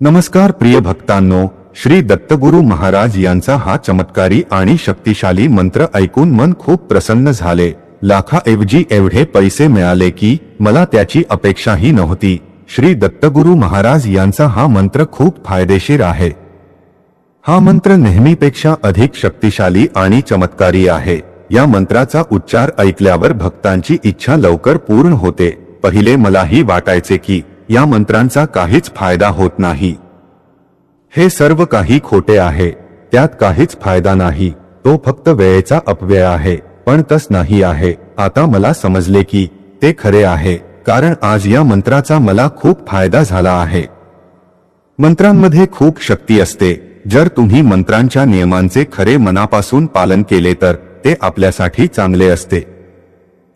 नमस्कार प्रिय भक्तांनो श्री दत्तगुरु महाराज यांचा हा चमत्कारी आणि शक्तिशाली मंत्र ऐकून मन खूप प्रसन्न झाले. लाखाऐवजी एवढे पैसे मिळाले की मला त्याची अपेक्षाही नव्हती. श्री दत्तगुरु महाराज यांचा हा मंत्र खूप फायदेशीर आहे. हा मंत्र नेहमीपेक्षा अधिक शक्तिशाली आणि चमत्कारी आहे. या मंत्राचा उच्चार ऐकल्यावर भक्तांची इच्छा लवकर पूर्ण होते. पहिले मलाही वाटायचे की या मंत्रांचा काहीच फायदा होत नाही. हे सर्व काही खोटे आहे. त्यात काहीच फायदा नाही. तो फक्त वेळेचा अपव्यय आहे. पण तस नाही आहे. आता मला समजले की ते खरे आहे. कारण आज या मंत्राचा मला खूप फायदा झाला आहे. मंत्रांमध्ये खूप शक्ती असते. जर तुम्ही मंत्रांच्या नियमांचे खरे मनापासून पालन केले तर ते आपल्यासाठी चांगले असते.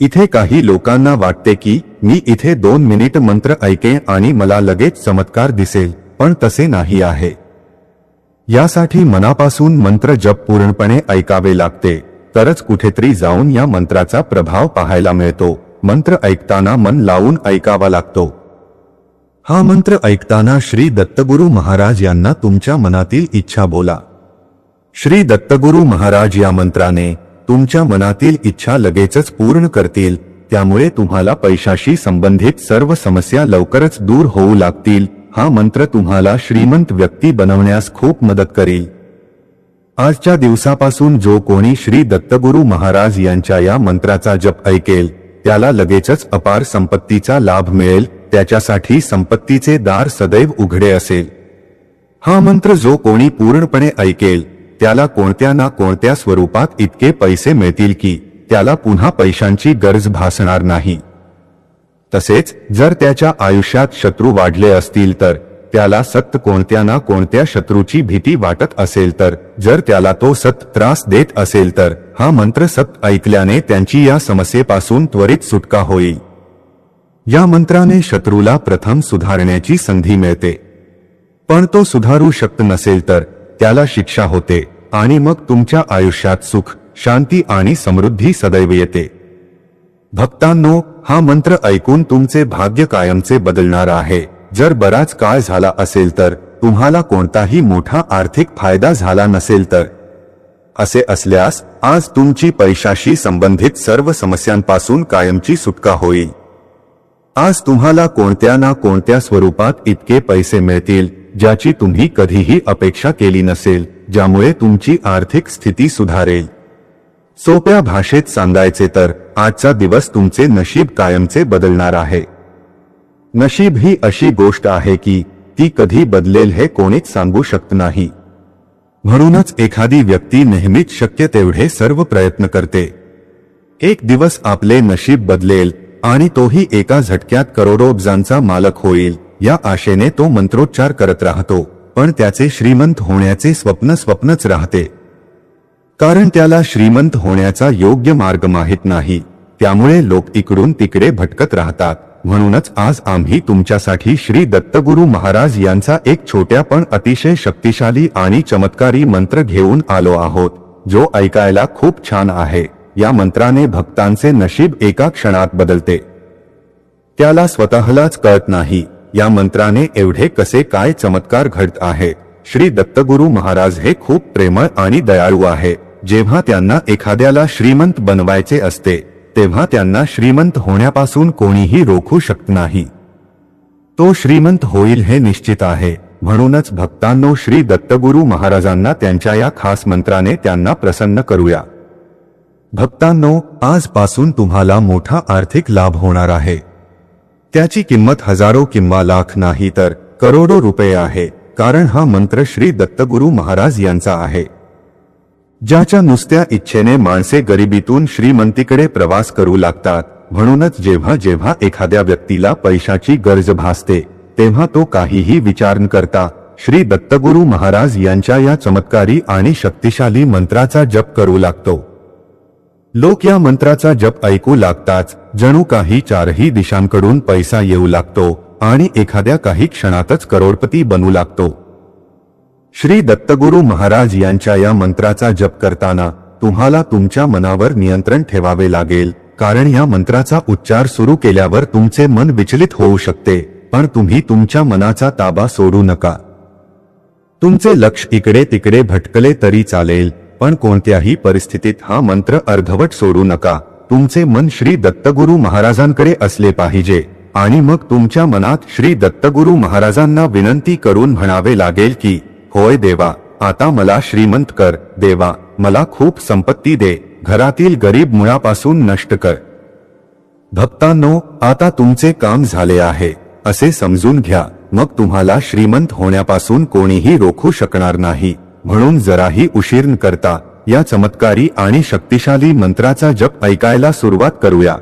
इथे काही लोकांना वाटते की मी इथे दोन मिनिट मंत्र ऐके आणि मला लगेच चमत्कार दिसेल पण तसे नाही आहे. यासाठी मनापासून मंत्र जप पूर्णपणे ऐकावे लागते. तरच कुठेतरी जाऊन या मंत्राचा प्रभाव पाहायला मिळतो. मंत्र ऐकताना मन लावून ऐकावा लागतो. हा मंत्र ऐकताना श्री दत्तगुरु महाराज यांना तुमच्या मनातील इच्छा बोला. श्री दत्तगुरु महाराज या मंत्राने तुमच्या मनातील इच्छा लगेचच पूर्ण करतील त्यामुळे तुम्हाला पैशाशी संबंधित सर्व समस्या लवकरच दूर होऊ लागतील हा मंत्र तुम्हाला श्रीमंत व्यक्ती बनवण्यास खूप मदत करेल. आजच्या दिवसापासून जो कोणी श्री दत्तगुरु महाराज यांच्या या मंत्राचा जप ऐकेल त्याला लगेचच अपार संपत्तीचा लाभ मिळेल त्याच्यासाठी संपत्तीचे दार सदैव उघडे असेल. हा मंत्र जो कोणी पूर्णपणे ऐकेल त्याला कोणत्या ना कोणत्या स्वरूपात इतके पैसे मिळतील की त्याला पुन्हा पैशांची गरज भासणार नाही. तसेच जर त्याच्या आयुष्यात शत्रू वाढले असतील तर त्याला सत्त कोणत्या ना कोणत्या शत्रूची भीती वाटत असेल तर जर त्याला तो सत त्रास देत असेल तर हा मंत्र सत ऐकल्याने त्यांची या समस्येपासून त्वरित सुटका होईल. या मंत्राने शत्रूला प्रथम सुधारण्याची संधी मिळते. पण तो सुधारू शकत नसेल तर त्याला शिक्षा होते आणि मग तुमच्या आयुष्यात सुख शांती आणि समृद्धी सदैव येते. भक्तांनो हा मंत्र ऐकून तुमचे भाग्य कायमचे बदलणार आहे. जर बराच काळ झाला असेल तर तुम्हाला कोणताही मोठा आर्थिक फायदा झाला नसेल तर. असे असल्यास आज तुमची पैशाशी संबंधित सर्व समस्यांपासून कायमची सुटका होईल. आज तुम्हाला कोणत्या ना कोणत्या स्वरूपात इतके पैसे मिळतील ज्याची तुम्ही कधीही अपेक्षा केली नसेल ज्यामुळे तुमची आर्थिक स्थिती सुधारेल. सोप्या भाषेत सांगायचे तर आजचा दिवस तुमचे नशीब कायमचे बदलणार आहे. नशीब ही अशी गोष्ट आहे की ती कधी बदलेल हे कोणीच सांगू शकत नाही. म्हणूनच एखादी व्यक्ती नेहमीच शक्य तेवढे सर्व प्रयत्न करते. एक दिवस आपले नशीब बदलेल आणि तोही एका झटक्यात करोडोब्जांचा मालक होईल. या आशेने तो मंत्रोच्चार करत राहतो पण त्याचे श्रीमंत होण्याचे स्वप्न स्वप्नच राहते. कारण त्याला श्रीमंत होण्याचा योग्य मार्ग माहीत नाही त्यामुळे लोक इकडून तिकडे भटकत राहतात. म्हणूनच आज आम्ही तुमच्यासाठी श्री दत्तगुरु महाराज यांचा एक छोट्या पण अतिशय शक्तिशाली आणि चमत्कारी मंत्र घेऊन आलो आहोत जो ऐकायला खूप छान आहे. या मंत्राने भक्तांचे नशीब एका क्षणात बदलते. त्याला स्वतःलाच कळत नाही या मंत्राने एवढे कसे काय चमत्कार घडत आहे? श्री दत्तगुरु महाराज हे खूप प्रेमळ आणि दयाळू आहे. जेव्हा त्यांना एखाद्याला श्रीमंत बनवायचे असते तेव्हा त्यांना श्रीमंत होण्यापासून कोणीही रोखू शकत नाही. तो श्रीमंत होईल हे निश्चित आहे. म्हणूनच भक्तांनो श्री दत्तगुरु महाराजांना त्यांच्या या खास मंत्राने त्यांना प्रसन्न करूया. भक्तांनो आजपासून तुम्हाला मोठा आर्थिक लाभ होणार आहे. त्याची किंमत हजारो किंवा लाख नाही तर करोडो रुपये आहे कारण हा मंत्र श्री दत्तगुरु महाराज यांचा आहे. ज्याच्या नुसत्या इच्छेने माणसे गरिबीतून श्रीमंतीकडे प्रवास करू लागतात म्हणूनच जेव्हा जेव्हा एखाद्या व्यक्तीला पैशाची गरज भासते तेव्हा तो काहीही विचार न करता श्री दत्तगुरु महाराज यांच्या या चमत्कारी आणि शक्तिशाली मंत्राचा जप करू लागतो. लोक या मंत्राचा जप ऐकू लागताच जणू काही चारही दिशांकडून पैसा येऊ लागतो आणि एखाद्या काही क्षणातच करोडपती बनू लागतो. श्री दत्तगुरु महाराज यांच्या या मंत्राचा जप करताना तुम्हाला तुमच्या मनावर नियंत्रण ठेवावे लागेल कारण या मंत्राचा उच्चार सुरू केल्यावर तुमचे मन विचलित होऊ शकते पण तुम्ही तुमच्या मनाचा ताबा सोडू नका. तुमचे लक्ष इकडे तिकडे भटकले तरी चालेल पण कोणत्याही परिस्थितीत हा मंत्र अर्धवट सोडू नका. तुमचे मन श्री दत्तगुरु महाराजांकडे असले पाहिजे. आणि मग तुमच्या मनात श्री दत्तगुरु महाराजांना विनंती करून म्हणावे लागेल की होय देवा आता मला श्रीमंत कर. देवा मला खूप संपत्ती दे. घरातील गरीब मुळापासून नष्ट कर. भक्तांनो आता तुमचे काम झाले आहे. असे समजून घ्या. मग तुम्हाला श्रीमंत होण्यापासून कोणीही रोखू शकणार नाही. म्हणून जराही उशीर न करता या चमत्कारी आणि शक्तिशाली मंत्राचा जप ऐकायला सुरुवात करूया.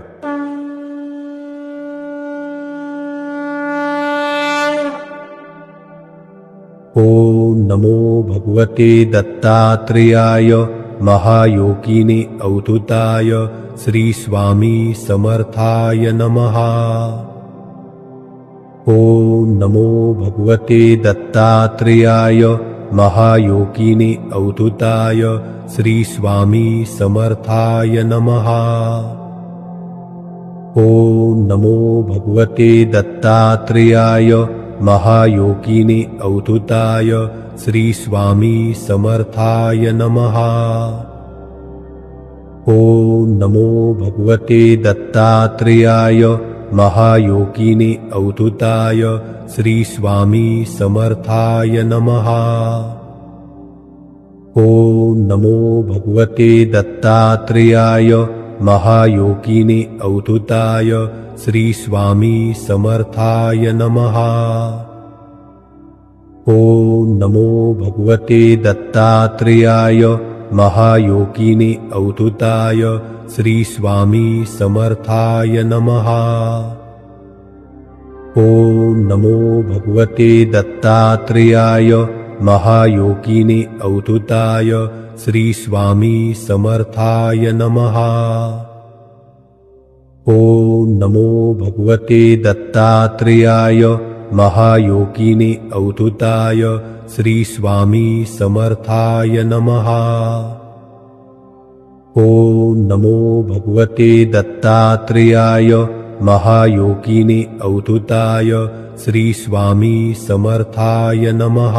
ॐ नमो भगवते दत्तात्रेयाय महायोगिने श्री श्रीस्वामी समर्थाय नमः. ॐ नमो भगवते दत्तात्रेयाय महायोगिने अवधूताय श्रीस्वामी समर्थाय नमः। ॐ नमो भगवते दत्तात्रेयाय महायोगिने अवधूताय श्रीस्वामी समर्थाय नमः। ॐ नमो भगवते दत्तात्रेयाय महायोगिने अवधूताय श्रीस्वामी समर्थाय नमः। ॐ नमो भगवते दत्तात्रेयाय महायोगिने अवधूताय श्रीस्वामी समर्थाय नमः। ॐ नमो भगवते दत्तात्रेयाय महायोगिने अवधूताय श्रीस्वामी समर्थाय नमः। ॐ नमो भगवते दत्तात्रेयाय महायोगिने अवधूताय श्रीस्वामी समर्थाय नमः। ॐ नमो भगवते दत्तात्रेयाय महायोगिने अवधूताय श्रीस्वामी समर्थाय नमः ॐ नमो भगवते दत्तात्रेयाय महायोगिने अवधूताय श्रीस्वामी समर्थाय नमः।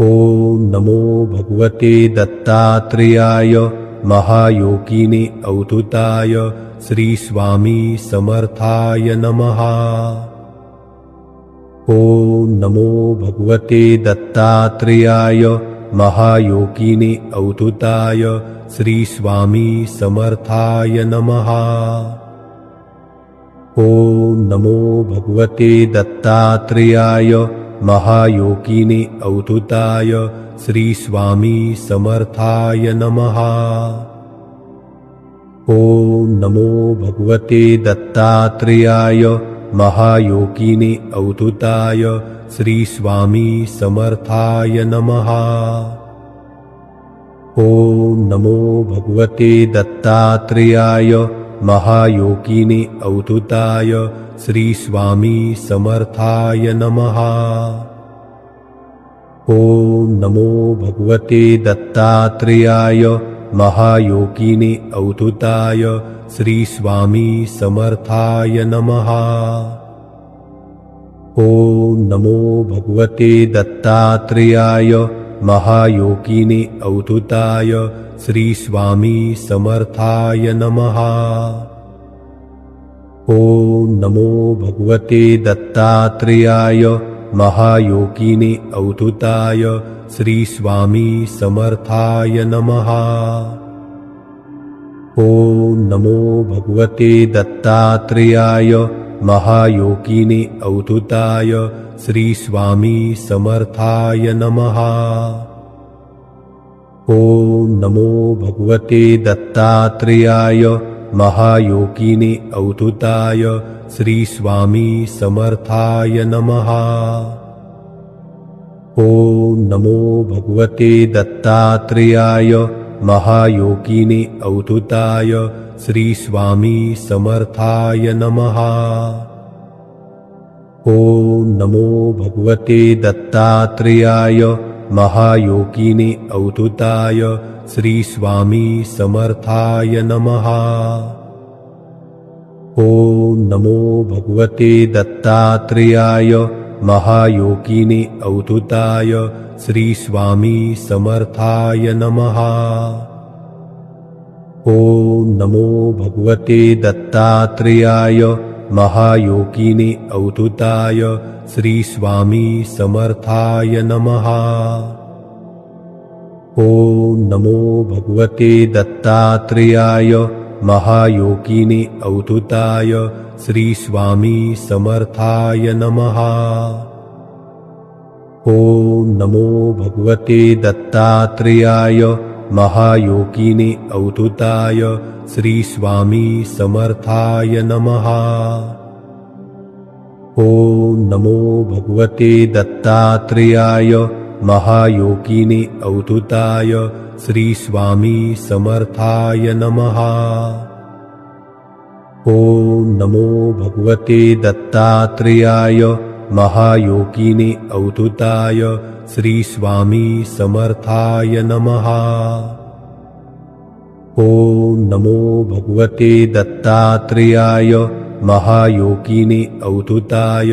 ॐ नमो भगवते दत्तात्रेयाय महायोगिने अवधूताय श्रीस्वामी समर्थाय नमः। ॐ नमो भगवते दत्तात्रेयाय महायोगिने अवधूताय श्रीस्वामी समर्थाय नमः। ॐ नमो भगवते दत्तात्रेयाय महायोगिने अवधूताय श्रीस्वामी समर्थाय नमः। ॐ नमो भगवते दत्तात्रेयाय महायोगिने अवधूताय श्रीस्वामी समर्थाय नमः। ॐ नमो भगवते दत्तात्रेयाय महायोगिने अवधूताय श्रीस्वामी समर्थाय नमः। ॐ नमो भगवते दत्तात्रेयाय महायोगिने अवधूताय श्रीस्वामी समर्थाय नमः। ॐ नमो भगवते दत्तात्रेयाय महायोगिने अवधूताय श्रीस्वामी समर्थाय नमः। ॐ नमो भगवते दत्तात्रेयाय महायोगिने अवधूताय श्रीस्वामी समर्थाय नमः। ॐ नमो भगवते दत्तात्रेयाय महायोगिने अवधूताय श्रीस्वामी समर्थाय नमः। ॐ नमो भगवते दत्तात्रेयाय महायोगिने अवधूताय श्रीस्वामी समर्थाय नमः। ॐ नमो भगवते दत्तात्रेयाय महायोगिने अवधूताय श्रीस्वामी समर्थाय नमः। ॐ नमो भगवते दत्तात्रेयाय महायोगिने अवधूताय श्रीस्वामी समर्थाय नमः। ॐ नमो भगवते दत्तात्रेयाय महायोगिने अवधूताय श्रीस्वामी समर्थाय नमः। ॐ नमो भगवते दत्तात्रेयाय महायोगिने अवधूताय श्रीस्वामी समर्थाय नमः। ॐ नमो भगवते दत्तात्रेयाय महायोगिने अवधूताय श्रीस्वामी समर्थाय नमः। ॐ नमो भगवते दत्तात्रेयाय महायोगिने अवधूताय श्रीस्वामी समर्थाय नमः। ॐ नमो भगवते दत्तात्रेयाय महायोगिने अवधूताय श्रीस्वामी समर्थाय नमः। ॐ नमो भगवते दत्तात्रेयाय महायोगिने अवधूताय श्रीस्वामी समर्थाय नमः ॐ नमो भगवते दत्तात्रेयाय महायोगिने अवधूताय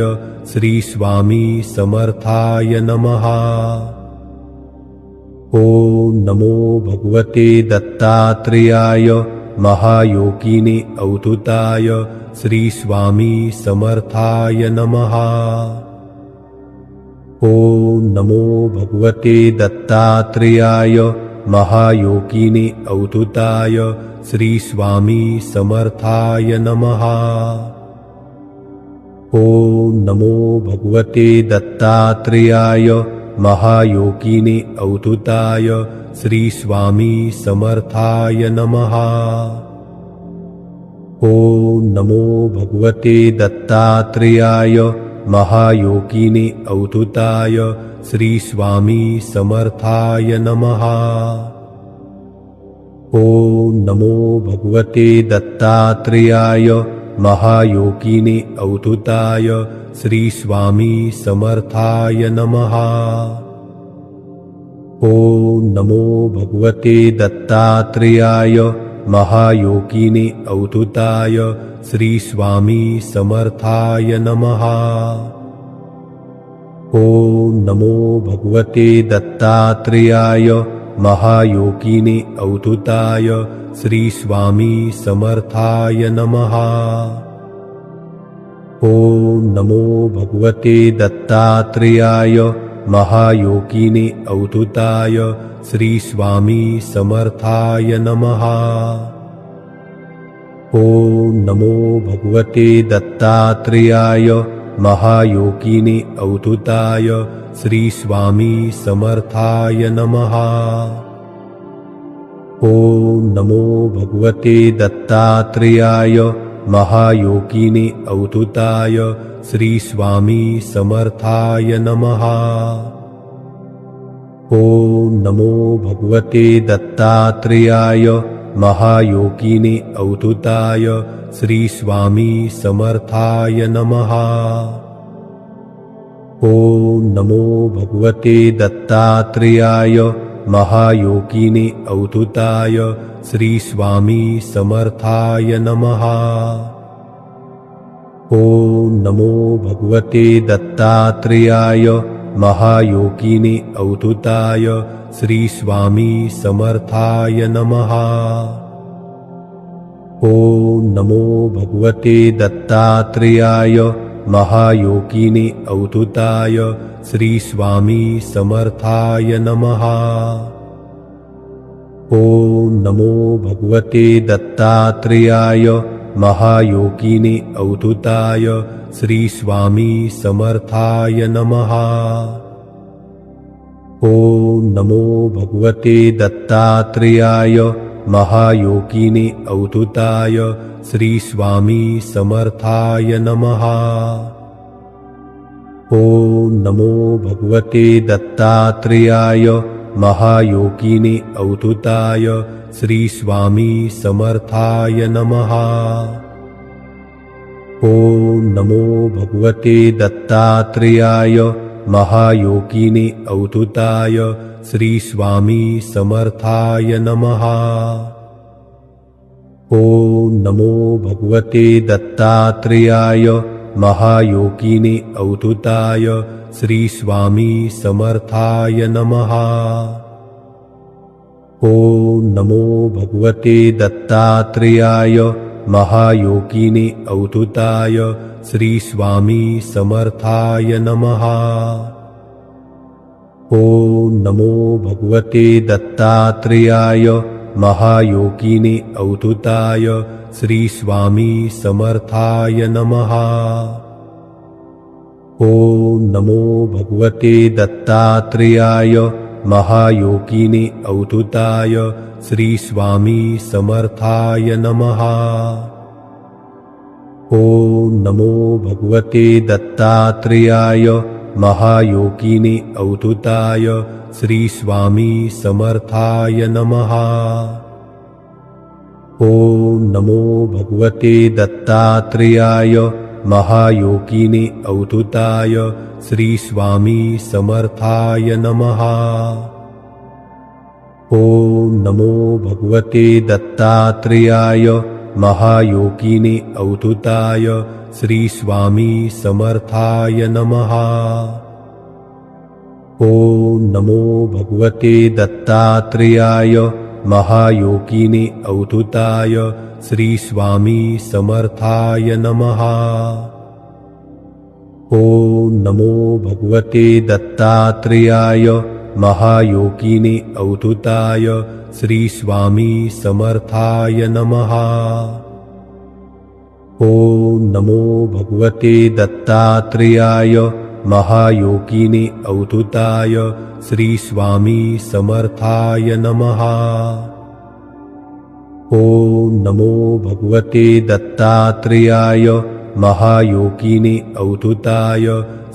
श्रीस्वामी समर्थाय नमः। ॐ नमो भगवते दत्तात्रेयाय महायोगिने अवधूताय श्रीस्वामी समर्थाय नमः। ॐ नमो भगवते दत्तात्रेयाय महायोगिने अवधूताय श्रीस्वामी समर्थाय नमः। ॐ नमो भगवते दत्तात्रेयाय महायोगिने अवधूताय श्रीस्वामी समर्थाय नमः। ॐ नमो भगवते दत्तात्रेयाय महायोगिने अवधूताय श्रीस्वामी समर्थाय नमः। ॐ नमो भगवते दत्तात्रेयाय महायोगिने अवधूताय श्रीस्वामी समर्थाय नमः। ॐ नमो भगवते दत्तात्रेयाय महायोगिने अवधूताय श्रीस्वामी समर्थाय नमः ॐ नमो भगवते दत्तात्रेयाय महायोगिने अवधूताय श्रीस्वामी समर्थाय नमः। ॐ नमो भगवते दत्तात्रेयाय महायोगिने अवधूताय श्रीस्वामी समर्थाय नमः। ॐ नमो भगवते दत्तात्रेयाय महायोगिने अवधूताय श्रीस्वामी समर्थाय नमः। ॐ नमो भगवते दत्तात्रेयाय महायोगिने अवधूताय श्रीस्वामी समर्थाय नमः। ॐ नमो भगवते दत्तात्रेयाय महायोगिने अवधूताय श्रीस्वामी समर्थाय नमः। ॐ नमो भगवते दत्तात्रेयाय महायोगिने अवधूताय श्रीस्वामी समर्थाय नमः। ॐ नमो भगवते दत्तात्रेयाय महायोगिने अवधूताय श्रीस्वामी समर्थाय नमः। ॐ नमो भगवते दत्तात्रेयाय महायोगिने अवधूताय श्रीस्वामी समर्थाय नमः। ॐ नमो भगवते दत्तात्रेयाय महायोगिने अवधूताय श्रीस्वामी समर्थाय नमः। ॐ नमो भगवते दत्तात्रेयाय महायोगिने अवधूताय श्रीस्वामी समर्थाय नमः। ॐ नमो भगवते दत्तात्रेयाय महायोगिने अवधूताय श्रीस्वामी समर्थाय नमः ॐ नमो भगवते दत्तात्रेयाय महायोगिने अवधूताय श्रीस्वामी समर्थाय नमः। ॐ नमो भगवते दत्तात्रेयाय महायोगिने अवधूताय श्रीस्वामी समर्थाय नमः। ॐ नमो भगवते दत्तात्रेयाय महायोगिने अवधूताय श्रीस्वामी समर्थाय नमः। ॐ नमो भगवते दत्तात्रेयाय महायोगिने अवधूताय श्रीस्वामी समर्थाय नमः। ॐ नमो भगवते दत्तात्रेयाय महायोगिने अवधूताय श्रीस्वामी समर्थाय नमः। ॐ नमो भगवते दत्तात्रेयाय महायोगिने अवधूताय श्रीस्वामी समर्थाय नमः। ॐ नमो भगवते दत्तात्रेयाय महायोगिने अवधूताय श्रीस्वामी समर्थाय नमः। ॐ नमो भगवते दत्तात्रेयाय महायोगिने अवधूताय श्रीस्वामी समर्थाय नमः। ॐ नमो भगवते दत्तात्रेयाय महायोगिने अवधूताय श्रीस्वामी समर्थाय नमः। ॐ नमो भगवते दत्तात्रेयाय महायोगिने अवधूताय श्रीस्वामी समर्थाय नमः। ॐ नमो भगवते दत्तात्रेयाय महायोगिने अवधूताय श्रीस्वामी समर्थाय नमः। ॐ नमो भगवते दत्तात्रेयाय महायोगिने अवधूताय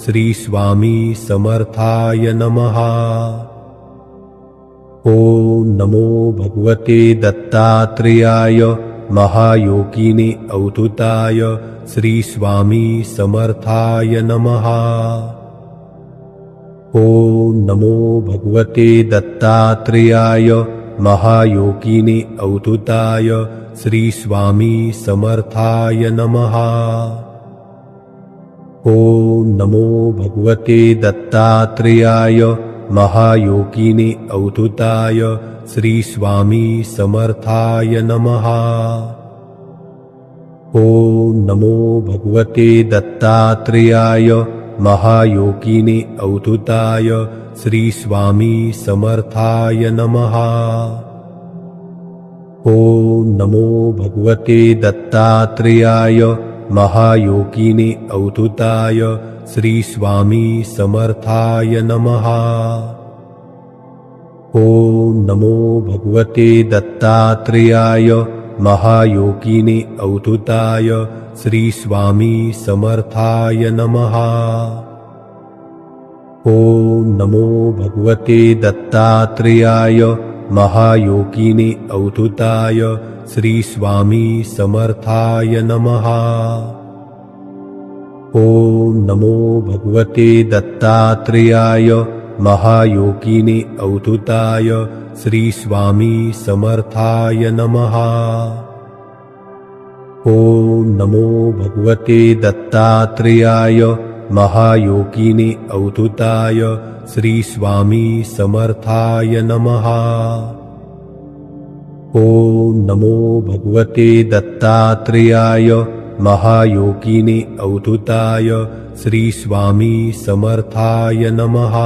श्रीस्वामी समर्थाय नमः। ॐ नमो भगवते दत्तात्रेयाय महायोगिने अवधूताय श्रीस्वामी समर्थाय नमः। ॐ नमो भगवते दत्तात्रेयाय महायोगिने अवधूताय श्रीस्वामी समर्थाय नमः। ॐ नमो भगवते दत्तात्रेयाय महायोगिने अवधूताय श्रीस्वामी समर्थाय नमः ॐ नमो भगवते दत्तात्रेयाय महायोगिने अवधूताय श्रीस्वामी समर्थाय नमः। ॐ नमो भगवते दत्तात्रेयाय महायोगिने अवधूताय श्रीस्वामी समर्थाय नमः। ॐ नमो भगवते दत्तात्रेयाय महायोगिने अवधूताय श्रीस्वामी समर्थाय नमः। ॐ नमो भगवते दत्तात्रेयाय महायोगिने अवधूताय श्रीस्वामी समर्थाय नमः। ॐ नमो भगवते दत्तात्रेयाय महायोगिने अवधूताय श्रीस्वामी समर्थाय नमः। ॐ नमो भगवते दत्तात्रेयाय महायोगिने अवधूताय श्रीस्वामी समर्थाय नमः। ॐ नमो भगवते दत्तात्रेयाय महायोगिने अवधूताय श्रीस्वामी समर्थाय नमः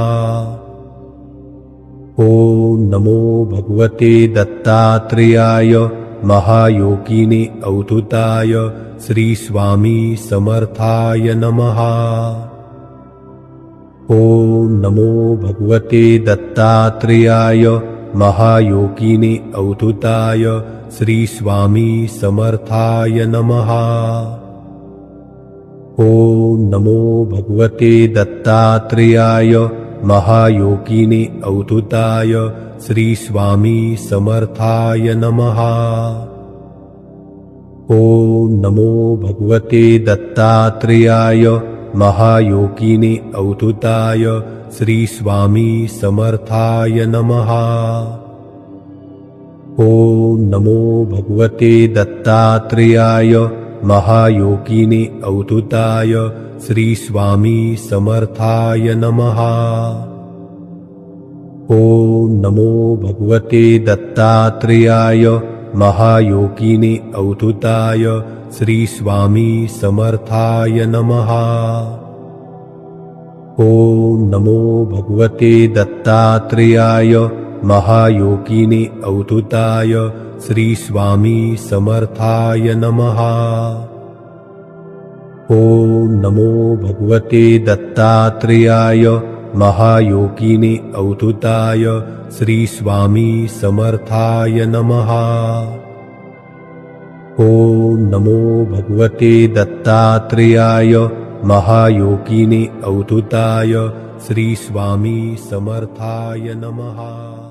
ॐ नमो भगवते दत्तात्रेयाय महायोगिने अवधूताय श्रीस्वामी समर्थाय नमः। ॐ नमो भगवते दत्तात्रेयाय महायोगिने अवधूताय श्रीस्वामी समर्थाय नमः। ॐ नमो भगवते दत्तात्रेयाय महायोगिने अवधूताय श्रीस्वामी समर्थाय नमः। ॐ नमो भगवते दत्तात्रेयाय महायोगिने अवधूताय श्रीस्वामी समर्थाय नमः। ॐ नमो भगवते दत्तात्रेयाय महायोगिने अवधूताय श्रीस्वामी समर्थाय नमः। ॐ नमो भगवते दत्तात्रेयाय महायोगिने अवधूताय श्रीस्वामी समर्थाय नमः। ॐ नमो भगवते दत्तात्रेयाय महायोगिने अवधूताय श्रीस्वामी समर्थाय नमः। ॐ नमो भगवते दत्तात्रेयाय महायोगिने अवधूताय श्रीस्वामी समर्थाय नमः। ॐ नमो भगवते दत्तात्रेयाय महायोगिने अवधूताय श्रीस्वामी समर्थाय नमः।